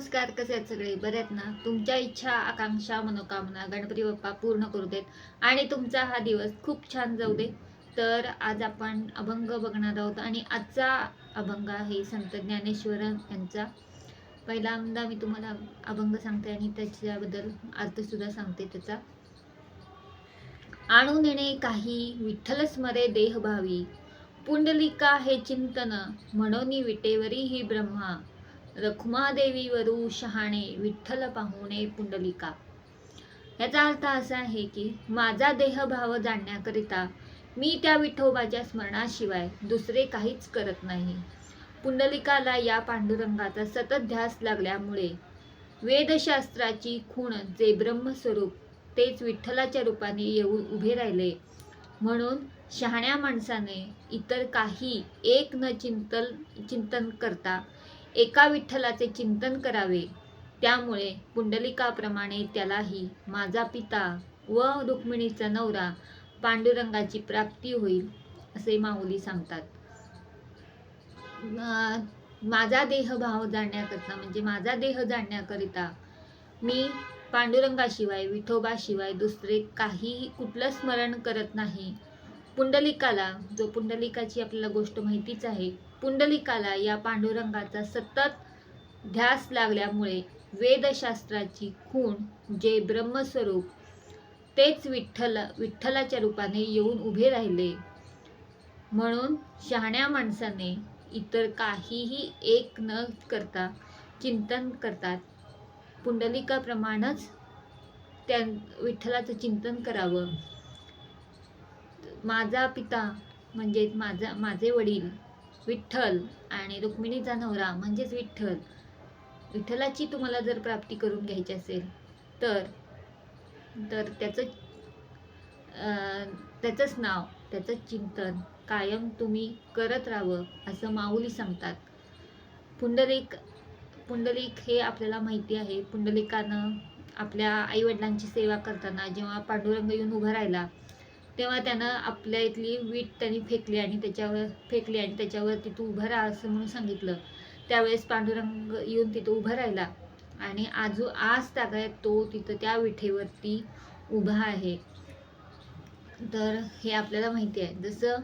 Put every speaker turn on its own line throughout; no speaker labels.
नमस्कार कसे आहेत सगळे? बरे आहेत ना? तुमच्या इच्छा आकांक्षा मनोकामना गणपती बाप्पा पूर्ण करू देत. आणि तुमचा हा दिवस खूप छान जाऊ दे. तर आज आपण अभंग बघणार आहोत आणि आजचा अभंग आहे संत ज्ञानेश्वर यांचा. पहिल्यांदा मी तुम्हाला अभंग सांगते आणि त्याच्याबद्दल अर्थसुद्धा सांगते त्याचा. आणून येणे काही विठ्ठल स्मरे देहभावी. पुंडलिका हे चिंतन म्हणून विटेवरी ही ब्रह्मा. रखुमादेवीवरू शहाणे विठ्ठल पाहुणे पुंडलिका. याचा अर्थ असा आहे की माझा देहभाव जाणण्याकरिता मी त्या विठोबाच्या स्मरणाशिवाय दुसरे काहीच करत नाही. पुंडलिकाला या पांडुरंगाचा सतत ध्यास लागल्यामुळे वेदशास्त्राची खूण जे ब्रह्मस्वरूप तेच विठ्ठलाच्या रूपाने येऊन उभे राहिले. म्हणून शहाण्या माणसाने इतर काही एक न चिंतन चिंतन करता एका विठ्ठलाचे चिंतन करावे. त्यामुळे पुंडलिकाप्रमाणे त्यालाही माझा पिता व रुक्मिणीचा नवरा पांडुरंगाची प्राप्ती होईल असे माऊली सांगतात. माझा देह भाव म्हणजे माझा देह जाणण्याकरिता मी पांडुरंगाशिवाय विठोबाशिवाय दुसरे काहीही कुठलं स्मरण करत नाही. पुंडलिकाला जो पुंडलिकाची आपल्याला गोष्ट माहितीच आहे पुंडलिकाला या पांडुरंगाचा सतत ध्यास लागल्यामुळे वेदशास्त्राची खूण जे ब्रह्मस्वरूप तेच विठ्ठल विठ्ठलाच्या रूपाने येऊन उभे राहिले. म्हणून शहाण्या माणसाने इतर काहीही एक न करता चिंतन करतात. पुंडलिकाप्रमाणेच त्या विठ्ठलाचं चिंतन करावं. माझा पिता म्हणजेच माझा माझे वडील विठ्ठल आणि रुक्मिणीचा नवरा म्हणजेच विठ्ठल. विठ्ठलाची तुम्हाला जर प्राप्ती करून घ्यायची असेल तर तर त्याचं त्याचंच नाव त्याचं चिंतन कायम तुम्ही करत राहावं असं माऊली सांगतात. पुंडलिक पुंडलिक हे आपल्याला माहिती आहे. पुंडलिकानं आपल्या आईवडिलांची सेवा करताना जेव्हा पांडुरंग येऊन उभा राहिला तेव्हा त्यानं आपल्या इथली वीट त्यांनी फेकली आणि त्याच्यावर फेकली आणि त्याच्यावर तिथं उभं राहा असं म्हणून सांगितलं. त्यावेळेस पांडुरंग येऊन तिथं उभा राहिला आणि आजू आज तागायत तो तिथं त्या विठेवरती उभा आहे. तर हे आपल्याला माहिती आहे. जसं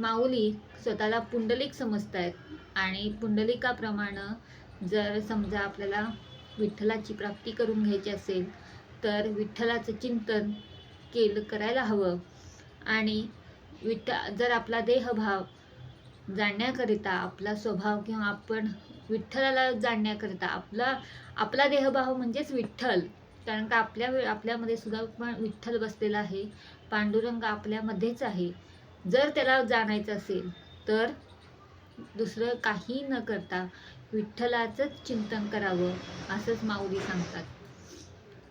माऊली स्वतःला पुंडलिक समजत आहेत आणि पुंडलिकाप्रमाणे जर समजा आपल्याला विठ्ठलाची प्राप्ती करून घ्यायची असेल तर विठ्ठलाचं चिंतन केलं करायला हवं. आणि विठ्ठ जर आपला देहभाव जाणण्याकरिता आपला स्वभाव किंवा आपण विठ्ठलाला जाणण्याकरिता आपला आपला देहभाव म्हणजेच विठ्ठल. कारण का आपल्या आपल्यामध्ये सुद्धा पण विठ्ठल बसलेला आहे. पांडुरंग आपल्यामध्येच आहे. जर त्याला जाणायचं असेल तर दुसरं काही न करता विठ्ठलाचंच चिंतन करावं असंच माऊली सांगतात.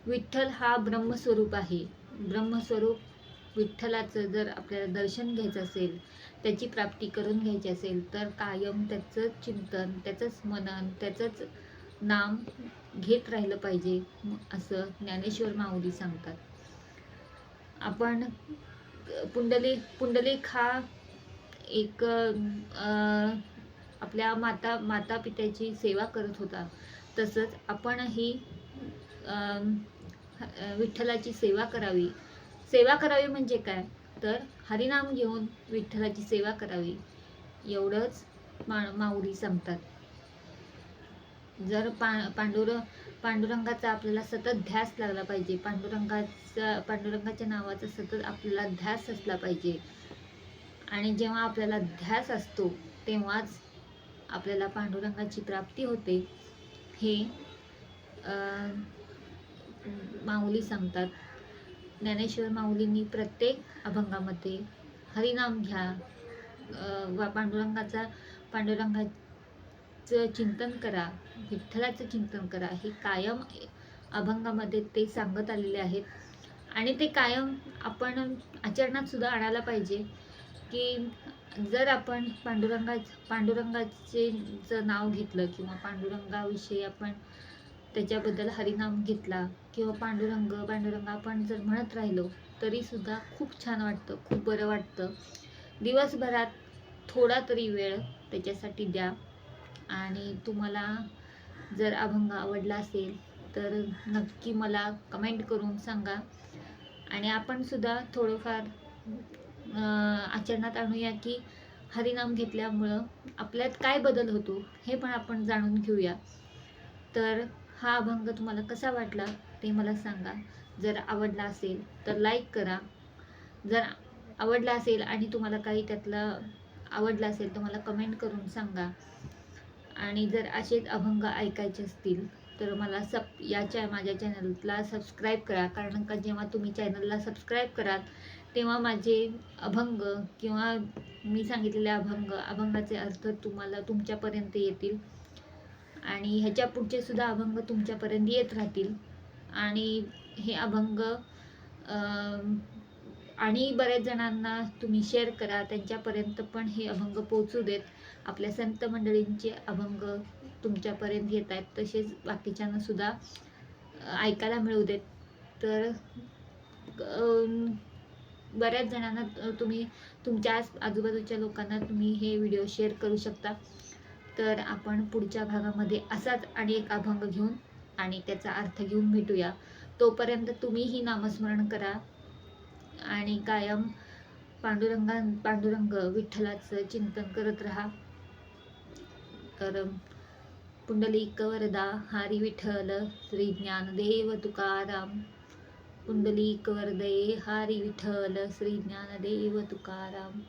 विठ्ठल हा ब्रह्मस्वरूप आहे. ब्रह्मस्वरूप विठ्ठलाचं जर आपल्याला दर्शन घ्यायचं असेल त्याची प्राप्ती करून घ्यायची असेल तर कायम त्याचंच चिंतन त्याचंच मनन त्याचंच नाम घेत राहिलं पाहिजे असं ज्ञानेश्वर माऊली सांगतात. आपण पुंडलिक पुंडलिक हा एक आपल्या माता माता पित्याची सेवा करत होता. तसंच आपणही विठ्ठलाची सेवा करावी. सेवा करावी म्हणजे काय? तर हरिनाम घेऊन विठ्ठलाची सेवा करावी. एवढंच मा माऊली सांगतात. जर पा पांडुर पांडुरंगाचा आपल्याला सतत ध्यास लागला पाहिजे पांडुरंगाचा पांडुरंगाच्या नावाचा सतत आपल्याला ध्यास असला पाहिजे. आणि जेव्हा आपल्याला ध्यास असतो तेव्हाच आपल्याला पांडुरंगाची प्राप्ती होते. हे अं, माऊली सांगतात. ज्ञानेश्वर माऊलींनी प्रत्येक अभंगामध्ये हरिनाम घ्या. वा पांडुरंगाचा पांडुरंगाचं चिंतन करा. विठ्ठलाचं चिंतन करा. हे कायम अभंगामध्ये ते सांगत आलेले आहेत. आणि ते कायम आपण आचरणात सुद्धा आणायला पाहिजे की जर आपण पांडुरंगा पांडुरंगाचे जर नाव घेतलं किंवा पांडुरंगाविषयी आपण त्याच्याबद्दल हरिनाम घेतला किंवा पांडुरंग पांडुरंग आपण जर म्हणत राहिलो तरीसुद्धा खूप छान वाटतं खूप बरं वाटतं. दिवसभरात थोडा तरी वेळ त्याच्यासाठी द्या. आणि तुम्हाला जर अभंग आवडला असेल तर नक्की मला कमेंट करून सांगा. आणि आपण सुद्धा थोडंफार आचरणात आणूया की हरिनाम घेतल्यामुळं आपल्यात काय बदल होतो हे पण आपण जाणून घेऊया. तर हा अभंग तुम्हाला कसा वाटला ते मला सांगा. जर आवडला असेल तर लाईक करा. जर आवडला असेल आणि तुम्हाला काही त्यातला आवडला असेल तर मला कमेंट करून सांगा. आणि जर असेच अभंग ऐकायचे असतील तर मला सब याच्या माझ्या चॅनलला सबस्क्राईब करा. कारण का जेव्हा तुम्ही चॅनलला सबस्क्राईब कराल तेव्हा माझे अभंग किंवा मी सांगितलेले अभंग अभंगाचे अर्थ तुम्हाला तुमच्यापर्यंत येतील. आणि ह्याच्या पुढचे सुद्धा अभंग तुमच्यापर्यंत येत राहतील. आणि हे अभंग आणि बऱ्याच जणांना तुम्ही शेअर करा त्यांच्यापर्यंत पण हे अभंग पोचू देत. आपल्या संत मंडळींचे अभंग तुमच्यापर्यंत येत आहेत. तसेच बाकीच्यांना सुद्धा ऐकायला मिळू देत. तर बऱ्याच जणांना तुम्ही तुमच्या आजूबाजूच्या लोकांना तुम्ही हे व्हिडिओ शेअर करू शकता. तर आपण पुढच्या भागामध्ये असाच आणि एक अभंग घेऊन आणि त्याचा अर्थ घेऊन भेटूया. तोपर्यंत तुम्हीही नामस्मरण करा आणि कायम पांडुरंगा पांडुरंग विठ्ठलाचं चिंतन करत राहा. तर पुंडलिक वरदा हरी विठ्ठल श्री ज्ञानदेव तुकाराम. पुंडलिक वरदे हरी विठ्ठल श्री ज्ञानदेव तुकाराम.